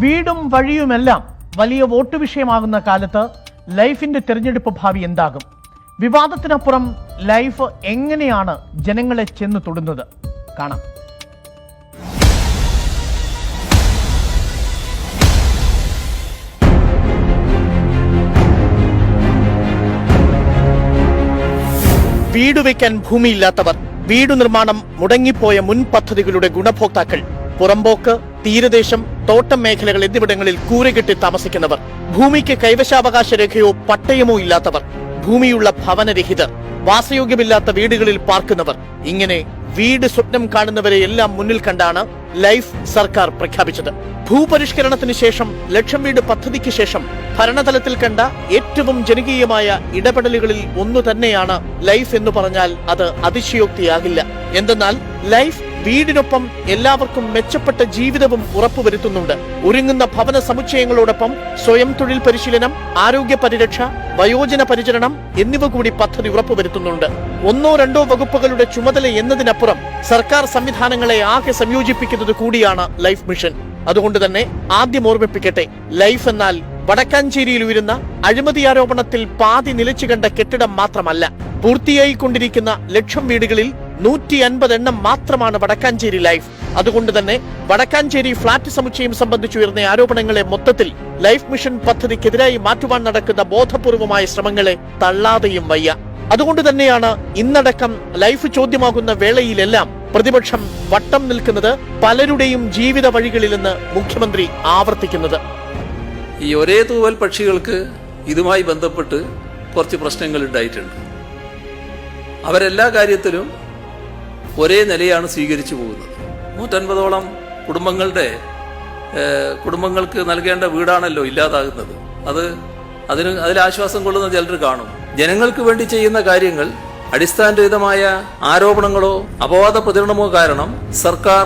വീടും വഴിയുമെല്ലാം വലിയ വോട്ട് വിഷയമാകുന്ന കാലത്ത് ലൈഫിന്റെ തിരഞ്ഞെടുപ്പ് ഭാവി എന്താകും? വിവാദത്തിനപ്പുറം ലൈഫ് എങ്ങനെയാണ് ജനങ്ങളെ ചെന്ന് തൊടുന്നത്? കാണാം. വീട് വയ്ക്കാൻ ഭൂമിയില്ലാത്തവർ വീടു നിർമ്മാണം മുടങ്ങിപ്പോയ മുൻ പദ്ധതികളുടെ ഗുണഭോക്താക്കൾ പുറമ്പോക്ക് തീരദേശം തോട്ടം മേഖലകൾ എന്നിവിടങ്ങളിൽ കൂരകെട്ടി താമസിക്കുന്നവർ ഭൂമിക്ക് കൈവശാവകാശ രേഖയോ പട്ടയമോ ഇല്ലാത്തവർ ഭൂമിയുള്ള ഭവനരഹിതർ വാസയോഗ്യമില്ലാത്ത വീടുകളിൽ പാർക്കുന്നവർ ഇങ്ങനെ വീട് സ്വപ്നം കാണുന്നവരെ എല്ലാം മുന്നിൽ കണ്ടാണ് ലൈഫ് സർക്കാർ പ്രഖ്യാപിച്ചത്. ഭൂപരിഷ്കരണത്തിന് ശേഷം ലക്ഷം വീട് പദ്ധതിക്ക് ശേഷം ഭരണതലത്തിൽ കണ്ട ഏറ്റവും ജനകീയമായ ഇടപെടലുകളിൽ ഒന്നു തന്നെയാണ് ലൈഫ് എന്ന് പറഞ്ഞാൽ അത് അതിശയോക്തിയാകില്ല. എന്തെന്നാൽ ലൈഫ് വീടിനൊപ്പം എല്ലാവർക്കും മെച്ചപ്പെട്ട ജീവിതവും ഉറപ്പുവരുത്തുന്നുണ്ട്. ഒരുങ്ങുന്ന ഭവന സമുച്ചയങ്ങളോടൊപ്പം സ്വയം തൊഴിൽ പരിശീലനം ആരോഗ്യ പരിരക്ഷ വയോജന പരിചരണം എന്നിവ കൂടി പദ്ധതി ഉറപ്പുവരുത്തുന്നുണ്ട്. ഒന്നോ രണ്ടോ വകുപ്പുകളുടെ ചുമതല എന്നതിനപ്പുറം സർക്കാർ സംവിധാനങ്ങളെ ആകെ സംയോജിപ്പിക്കുന്നത് കൂടിയാണ് ലൈഫ് മിഷൻ. അതുകൊണ്ട് തന്നെ ആദ്യം ഓർമ്മിപ്പിക്കട്ടെ ലൈഫ് എന്നാൽ വടക്കാഞ്ചേരിയിൽ ഉയരുന്ന അഴിമതി ആരോപണത്തിൽ പാതി നിലച്ചു കണ്ട കെട്ടിടം മാത്രമല്ല പൂർത്തിയായിക്കൊണ്ടിരിക്കുന്ന ലക്ഷം വീടുകളിൽ നൂറ്റി അൻപത് എണ്ണം മാത്രമാണ് വടക്കാഞ്ചേരി ലൈഫ്. അതുകൊണ്ട് തന്നെ വടക്കാഞ്ചേരി ഫ്ളാറ്റ് സമുച്ചയം സംബന്ധിച്ചുയർന്ന ആരോപണങ്ങളെ മൊത്തത്തിൽ ലൈഫ് മിഷൻ പദ്ധതിക്കെതിരായി മാറ്റുവാൻ നടക്കുന്ന ബോധപൂർവമായ ശ്രമങ്ങളെ തള്ളാതെയും വയ്യ. അതുകൊണ്ട് തന്നെയാണ് ഇന്നടക്കം ലൈഫ് ചോദ്യമാകുന്ന വേളയിലെല്ലാം പ്രതിപക്ഷം വട്ടം നിൽക്കുന്നത് പലരുടെയും ജീവിത വഴികളിൽ വഴികളിലെന്ന് മുഖ്യമന്ത്രി ആവർത്തിക്കുന്നത്. ഈ ഒരേ തൂവൽ പക്ഷികൾക്ക് ഇതുമായി ബന്ധപ്പെട്ട് കുറച്ച് പ്രശ്നങ്ങൾ ഉണ്ടായിട്ടുണ്ട്. അവരെല്ലാ കാര്യത്തിലും ഒരേ നിലയാണ് സ്വീകരിച്ചു പോകുന്നത്. നൂറ്റൻപതോളം കുടുംബങ്ങളുടെ കുടുംബങ്ങൾക്ക് നൽകേണ്ട വീടാണല്ലോ ഇല്ലാതാകുന്നത്. അത് അതിന് അതിൽ ആശ്വാസം കൊള്ളുന്ന ചിലർ കാണും. ജനങ്ങൾക്ക് വേണ്ടി ചെയ്യുന്ന കാര്യങ്ങൾ അടിസ്ഥാനരഹിതമായ ആരോപണങ്ങളോ അപവാദ പ്രചരണമോ കാരണം സർക്കാർ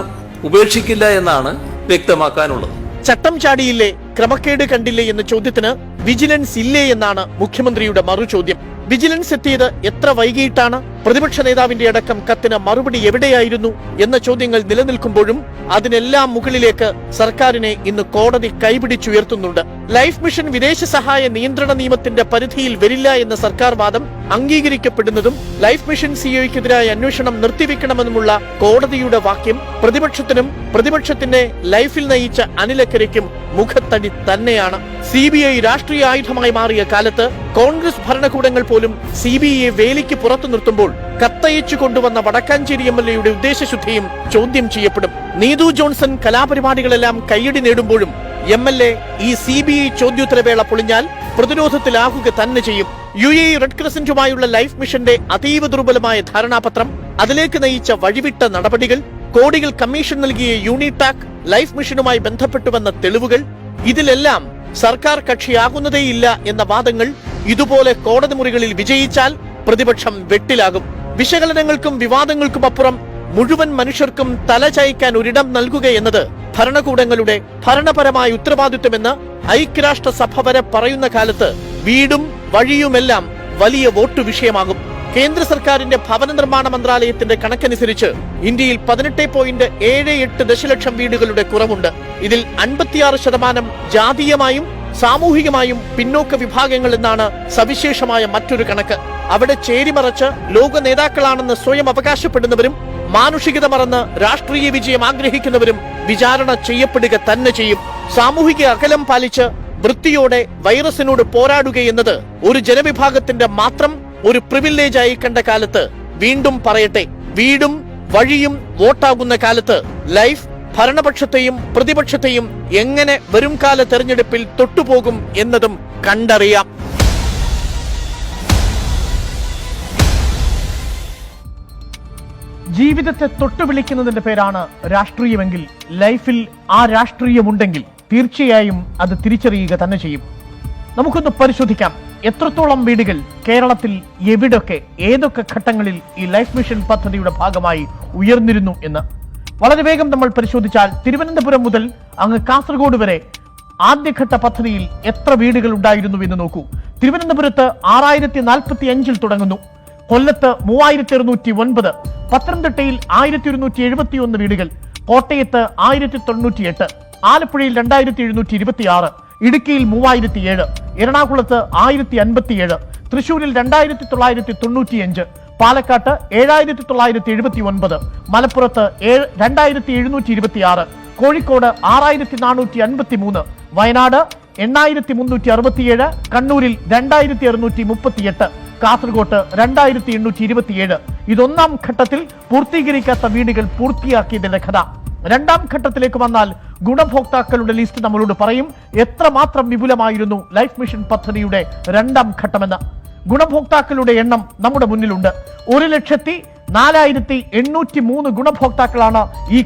ഉപേക്ഷിക്കില്ല എന്നാണ് വ്യക്തമാക്കാനുള്ളത്. ചട്ടം ചാടിയില്ലേ ക്രമക്കേട് കണ്ടില്ലേ എന്ന ചോദ്യത്തിന് വിജിലൻസ് ഇല്ലേ എന്നാണ് മുഖ്യമന്ത്രിയുടെ മറുചോദ്യം. വിജിലൻസ് എത്തിയത് എത്ര വൈകിട്ടാണ്? പ്രതിപക്ഷ നേതാവിന്റെ അടക്കം കത്തിന് മറുപടി എവിടെയായിരുന്നു എന്ന ചോദ്യങ്ങൾ നിലനിൽക്കുമ്പോഴും അതിനെല്ലാം മുകളിലേക്ക് സർക്കാരിനെ ഇന്ന് കോടതി കൈപിടിച്ചുയർത്തുന്നുണ്ട്. ലൈഫ് മിഷൻ വിദേശ സഹായ നിയന്ത്രണ നിയമത്തിന്റെ പരിധിയിൽ വരില്ല എന്ന സർക്കാർ വാദം അംഗീകരിക്കപ്പെടുന്നതും ലൈഫ് മിഷൻ സിഒയ്ക്കെതിരായ അന്വേഷണം നിർത്തിവെക്കണമെന്നുമുള്ള കോടതിയുടെ വാക്യം പ്രതിപക്ഷത്തിനും പ്രതിപക്ഷത്തിന്റെ ലൈഫിൽ നയിച്ച അനിലക്കരയ്ക്കും മുഖത്തടി തന്നെയാണ്. സി ബി ഐ രാഷ്ട്രീയ ആയുധമായി മാറിയ കാലത്ത് കോൺഗ്രസ് ഭരണകൂടങ്ങൾ പോലും സി ബി ഐയെ വേലിക്ക് പുറത്തു നിർത്തുമ്പോൾ കത്തയച്ചു കൊണ്ടുവന്ന വടക്കാഞ്ചേരി എം എൽ എയുടെ ഉദ്ദേശശുദ്ധിയും ചോദ്യം ചെയ്യപ്പെടും. നീതു ജോൺസൺ കലാപരിപാടികളെല്ലാം കൈയടി നേടുമ്പോഴും എം എൽ എ ഈ സി ബി ഐ ചോദ്യോത്തരവേള പൊളിഞ്ഞാൽ പ്രതിരോധത്തിലാകുക തന്നെ ചെയ്യും. യു എ റെഡ് ക്രസന്റുമായുള്ള ലൈഫ് മിഷന്റെ അതീവ ദുർബലമായ ധാരണാപത്രം അതിലേക്ക് നയിച്ച വഴിവിട്ട നടപടികൾ കോടികൾ കമ്മീഷൻ നൽകിയ യൂണിടാക് ലൈഫ് മിഷനുമായി ബന്ധപ്പെട്ടുവെന്ന തെളിവുകൾ ഇതിലെല്ലാം സർക്കാർ കക്ഷിയാകുന്നതേയില്ല എന്ന വാദങ്ങൾ ഇതുപോലെ കോടതി മുറികളിൽ വിജയിച്ചാൽ പ്രതിപക്ഷം വെട്ടിലാകും. വിശകലനങ്ങൾക്കും വിവാദങ്ങൾക്കും അപ്പുറം മുഴുവൻ മനുഷ്യർക്കും തലചായ്ക്കാൻ ഒരിടം നൽകുക എന്നത് ഭരണകൂടങ്ങളുടെ ഭരണപരമായ ഉത്തരവാദിത്വമെന്ന് ഐക്യരാഷ്ട്രസഭ വരെ പറയുന്ന കാലത്ത് വീടും വഴിയുമെല്ലാം വലിയ വോട്ട് വിഷയമാകും. കേന്ദ്ര സർക്കാരിന്റെ ഭവന നിർമ്മാണ മന്ത്രാലയത്തിന്റെ കണക്കനുസരിച്ച് ഇന്ത്യയിൽ പതിനെട്ട് പോയിന്റ് ഏഴ് എട്ട് ദശലക്ഷം വീടുകളുടെ കുറവുണ്ട്. ഇതിൽ അൻപത്തിയാറ് ശതമാനം ജാതീയമായും സാമൂഹികമായും പിന്നോക്ക വിഭാഗങ്ങൾ എന്നാണ് സവിശേഷമായ മറ്റൊരു കണക്ക്. അവിടെ ചേരിമറച്ച് ലോക നേതാക്കളാണെന്ന് സ്വയം അവകാശപ്പെടുന്നവരും മാനുഷികത മറന്ന് രാഷ്ട്രീയ വിജയം ആഗ്രഹിക്കുന്നവരും വിചാരണ ചെയ്യപ്പെടുക തന്നെ ചെയ്യും. സാമൂഹിക അകലം പാലിച്ച് വൃത്തിയോടെ വൈറസിനോട് പോരാടുകയെന്നത് ഒരു ജനവിഭാഗത്തിന്റെ മാത്രം ഒരു പ്രിവില്ലേജായി കണ്ട കാലത്ത് വീണ്ടും പറയട്ടെ വീടും വഴിയും വോട്ടാകുന്ന കാലത്ത് ലൈഫ് ഭരണപക്ഷത്തെയും പ്രതിപക്ഷത്തെയും എങ്ങനെ വരും കാല തെരഞ്ഞെടുപ്പിൽ തൊട്ടുപോകും എന്നതും കണ്ടറിയാം. ജീവിതത്തെ തൊട്ടു വിളിക്കുന്നതിന്റെ പേരാണ് രാഷ്ട്രീയമെങ്കിൽ ലൈഫിൽ ആ രാഷ്ട്രീയമുണ്ടെങ്കിൽ. തീർച്ചയായും അത് തിരിച്ചറിയുക തന്നെ ചെയ്യും. നമുക്കൊന്ന് പരിശോധിക്കാം. എത്രത്തോളം വീടുകൾ കേരളത്തിൽ എവിടൊക്കെ ഏതൊക്കെ ഘട്ടങ്ങളിൽ ഈ ലൈഫ് മിഷൻ പദ്ധതിയുടെ ഭാഗമായി ഉയർന്നിരുന്നു എന്ന്. വളരെ വേഗം നമ്മൾ പരിശോധിച്ചാൽ തിരുവനന്തപുരം മുതൽ അങ്ങ് കാസർഗോഡ് വരെ ആദ്യഘട്ട പദ്ധതിയിൽ എത്ര വീടുകൾ ഉണ്ടായിരുന്നു എന്ന് നോക്കൂ. തിരുവനന്തപുരത്ത് ആറായിരത്തി നാൽപ്പത്തി അഞ്ചിൽ തുടങ്ങുന്നു. കൊല്ലത്ത് മൂവായിരത്തി ഇരുന്നൂറ്റി ഒൻപത് പത്തനംതിട്ടയിൽ ആയിരത്തി ഒരുന്നൂറ്റി എഴുപത്തി ഒന്ന് വീടുകൾ കോട്ടയത്ത് ആയിരത്തി തൊണ്ണൂറ്റി എട്ട് ആലപ്പുഴയിൽ രണ്ടായിരത്തി എഴുന്നൂറ്റി ഇരുപത്തി ആറ് ഇടുക്കിയിൽ മൂവായിരത്തി ഏഴ് എറണാകുളത്ത് ആയിരത്തി അൻപത്തിയേഴ് തൃശൂരിൽ രണ്ടായിരത്തി തൊള്ളായിരത്തി തൊണ്ണൂറ്റിയഞ്ച് പാലക്കാട്ട് ഏഴായിരത്തി തൊള്ളായിരത്തി എഴുപത്തി ഒൻപത് മലപ്പുറത്ത് ഏഴ് രണ്ടായിരത്തി എഴുന്നൂറ്റി ഇരുപത്തി ആറ് കോഴിക്കോട് ആറായിരത്തി നാനൂറ്റി അൻപത്തി മൂന്ന് വയനാട് എണ്ണായിരത്തി മുന്നൂറ്റി അറുപത്തിയേഴ് കണ്ണൂരിൽ രണ്ടായിരത്തി അറുന്നൂറ്റി മുപ്പത്തിയെട്ട് കാസർഗോട്ട് രണ്ടായിരത്തി എണ്ണൂറ്റി ഇരുപത്തിയേഴ് ഇതൊന്നാം ഘട്ടത്തിൽ പൂർത്തീകരിക്കാത്ത വീടുകൾ പൂർത്തിയാക്കിയതിന്റെ കഥ. രണ്ടാം ഘട്ടത്തിലേക്ക് വന്നാൽ ഗുണഭോക്താക്കളുടെ ലിസ്റ്റ് നമ്മളോട് പറയും എത്ര എത്രമാത്രം വിപുലമായിരുന്നു ലൈഫ് മിഷൻ പദ്ധതിയുടെ രണ്ടാം ഘട്ടമെന്ന്. ഗുണഭോക്താക്കളുടെ എണ്ണം നമ്മുടെ മുന്നിലുണ്ട്. ഒരു ലക്ഷത്തി നാലായിരത്തി എണ്ണൂറ്റി മൂന്ന് ഗുണഭോക്താക്കളാണ് ഈ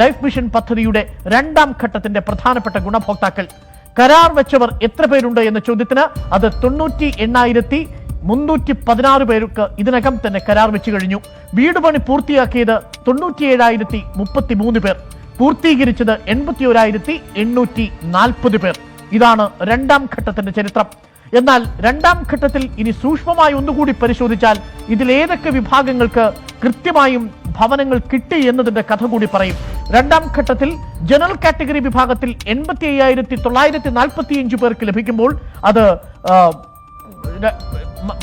ലൈഫ് മിഷൻ പദ്ധതിയുടെ രണ്ടാം ഘട്ടത്തിന്റെ പ്രധാനപ്പെട്ട ഗുണഭോക്താക്കൾ. കരാർ വെച്ചവർ എത്ര പേരുണ്ട് എന്ന ചോദ്യത്തിന് അത് തൊണ്ണൂറ്റി എണ്ണായിരത്തി മുന്നൂറ്റി പതിനാറ് പേർക്ക് ഇതിനകം തന്നെ കരാർ വെച്ചു കഴിഞ്ഞു. വീട് പണി പൂർത്തിയാക്കിയത് തൊണ്ണൂറ്റി ഏഴായിരത്തി മുപ്പത്തി മൂന്ന് പേർ. പൂർത്തീകരിച്ചത് എൺപത്തി ഒരായിരത്തി എണ്ണൂറ്റി നാൽപ്പത് പേർ. ഇതാണ് രണ്ടാം ഘട്ടത്തിന്റെ ചരിത്രം. എന്നാൽ രണ്ടാം ഘട്ടത്തിൽ ഇനി സൂക്ഷ്മമായി ഒന്നുകൂടി പരിശോധിച്ചാൽ ഇതിലേതൊക്കെ വിഭാഗങ്ങൾക്ക് കൃത്യമായും ഭവനങ്ങൾ കിട്ടി എന്നതിന്റെ കഥ കൂടി പറയും. രണ്ടാം ഘട്ടത്തിൽ ജനറൽ കാറ്റഗറി വിഭാഗത്തിൽ എൺപത്തി അയ്യായിരത്തി തൊള്ളായിരത്തി നാൽപ്പത്തി അഞ്ച് പേർക്ക് ലഭിക്കുമ്പോൾ അത്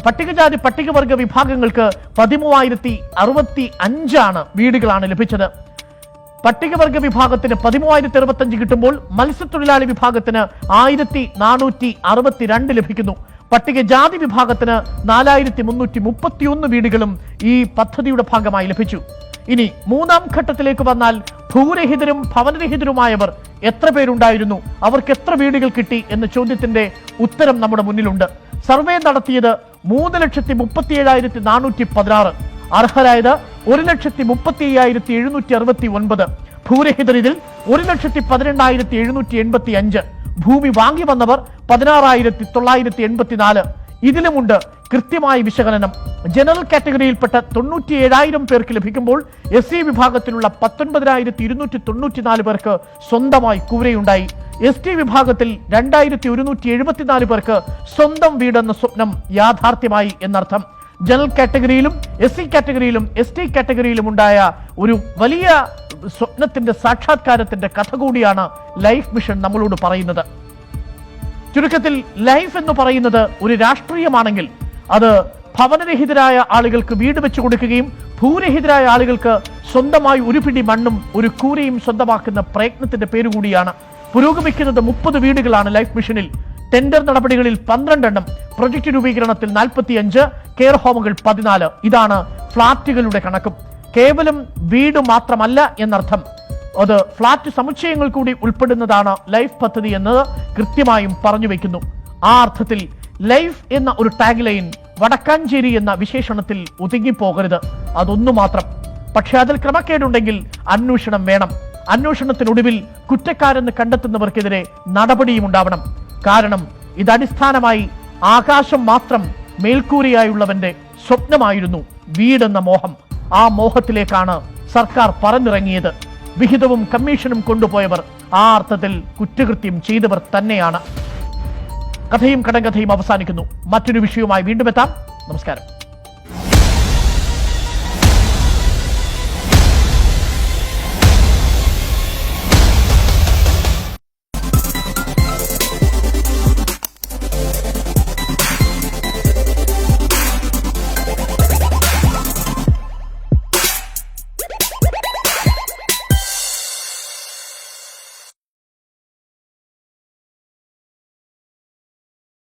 പട്ടികജാതി പട്ടികവർഗ വിഭാഗങ്ങൾക്ക് പതിമൂവായിരത്തി അറുപത്തി അഞ്ചാണ് വീടുകളാണ് ലഭിച്ചത്. പട്ടികവർഗ വിഭാഗത്തിന് പതിമൂവായിരത്തി അറുപത്തഞ്ച് കിട്ടുമ്പോൾ മത്സ്യത്തൊഴിലാളി വിഭാഗത്തിന് ആയിരത്തി നാനൂറ്റി അറുപത്തിരണ്ട് ലഭിക്കുന്നു. പട്ടികജാതി വിഭാഗത്തിന് നാലായിരത്തി മുന്നൂറ്റി മുപ്പത്തിയൊന്ന് വീടുകളും ഈ പദ്ധതിയുടെ ഭാഗമായി ലഭിച്ചു. ഇനി മൂന്നാം ഘട്ടത്തിലേക്ക് വന്നാൽ ഭൂരഹിതരും ഭവനരഹിതരുമായവർ എത്ര പേരുണ്ടായിരുന്നു? അവർക്ക് എത്ര വീടുകൾ കിട്ടി? എന്ന ചോദ്യത്തിന്റെ ഉത്തരം നമ്മുടെ മുന്നിലുണ്ട്. സർവേ നടത്തിയത് മൂന്ന് ലക്ഷത്തി മുപ്പത്തി ഏഴായിരത്തി നാനൂറ്റി പതിനാറ്. അർഹരായത് ഒരു ലക്ഷത്തി മുപ്പത്തി അയ്യായിരത്തി എഴുന്നൂറ്റി അറുപത്തി ഒൻപത്. ഭൂരഹിതർ ഇതിൽ ഒരു ലക്ഷത്തി പതിനെണ്ണായിരത്തി എഴുന്നൂറ്റി എൺപത്തി അഞ്ച് ഭൂമി വാങ്ങി വന്നവർ പതിനാറായിരത്തി തൊള്ളായിരത്തി എൺപത്തിനാല്. ഇതിലുമുണ്ട് കൃത്യമായ വിശകലനം. ജനറൽ കാറ്റഗറിയിൽപ്പെട്ട തൊണ്ണൂറ്റി ഏഴായിരം പേർക്ക് ലഭിക്കുമ്പോൾ എസ് സി വിഭാഗത്തിലുള്ള പത്തൊൻപതിനായിരത്തി ഇരുന്നൂറ്റി തൊണ്ണൂറ്റിനാല് പേർക്ക് സ്വന്തമായി കുവരയുണ്ടായി എസ് ടി വിഭാഗത്തിൽ രണ്ടായിരത്തി ഒരുന്നൂറ്റി എഴുപത്തിനാല് പേർക്ക് സ്വന്തം വീടെന്ന സ്വപ്നം യാഥാർത്ഥ്യമായി എന്നർത്ഥം. ജനറൽ കാറ്റഗറിയിലും എസ് സി കാറ്റഗറിയിലും എസ് ടി കാറ്റഗറിയിലും ഉണ്ടായ ഒരു വലിയ സ്വപ്നത്തിന്റെ സാക്ഷാത്കാരത്തിന്റെ കഥ കൂടിയാണ് ലൈഫ് മിഷൻ നമ്മളോട് പറയുന്നത്. ചുരുക്കത്തിൽ ലൈഫ് എന്ന് പറയുന്നത് ഒരു രാഷ്ട്രീയമാണെങ്കിൽ അത് ഭവനരഹിതരായ ആളുകൾക്ക് വീട് വെച്ചു കൊടുക്കുകയും ഭൂരഹിതരായ ആളുകൾക്ക് സ്വന്തമായി ഒരു പിടി മണ്ണും ഒരു കൂരയും സ്വന്തമാക്കുന്ന പ്രയത്നത്തിന്റെ പേരുകൂടിയാണ് പുരോഗമിക്കുന്നത് മുപ്പത് വീടുകളാണ് ലൈഫ് മിഷനിൽ. ടെൻഡർ നടപടികളിൽ പന്ത്രണ്ടെണ്ണം പ്രൊജക്ട് രൂപീകരണത്തിൽ നാൽപ്പത്തിയഞ്ച് കെയർ ഹോമുകൾ പതിനാല്. ഇതാണ് ഫ്ളാറ്റുകളുടെ കണക്കും. കേവലം വീട് മാത്രമല്ല എന്നർത്ഥം. അത് ഫ്ളാറ്റ് സമുച്ചയങ്ങൾ കൂടി ഉൾപ്പെടുന്നതാണ് ലൈഫ് പദ്ധതി എന്നത് കൃത്യമായും പറഞ്ഞു വെക്കുന്നു. ആ അർത്ഥത്തിൽ ലൈഫ് എന്ന ഒരു ടാഗ് ലൈൻ വടക്കാഞ്ചേരി എന്ന വിശേഷണത്തിൽ ഒതുങ്ങിപ്പോകരുത്. അതൊന്നു മാത്രം. പക്ഷെ അതിൽ ക്രമക്കേടുണ്ടെങ്കിൽ അന്വേഷണം വേണം. അന്വേഷണത്തിനൊടുവിൽ കുറ്റക്കാരെന്ന് കണ്ടെത്തുന്നവർക്കെതിരെ നടപടിയും ഉണ്ടാവണം. കാരണം ഇതടിസ്ഥാനമായി ആകാശം മാത്രം മേൽക്കൂരയായുള്ളവന്റെ സ്വപ്നമായിരുന്നു വീടെന്ന മോഹം. ആ മോഹത്തിലേക്കാണ് സർക്കാർ പറഞ്ഞിറങ്ങിയത് വിഹിതവും കമ്മീഷനും കൊണ്ടുപോയവർ ആ അർത്ഥത്തിൽ കുറ്റകൃത്യം ചെയ്തവർ തന്നെയാണ്. കഥയും കടങ്കഥയും അവസാനിക്കുന്നു. മറ്റൊരു വിഷയവുമായി വീണ്ടും എത്താം. നമസ്കാരം.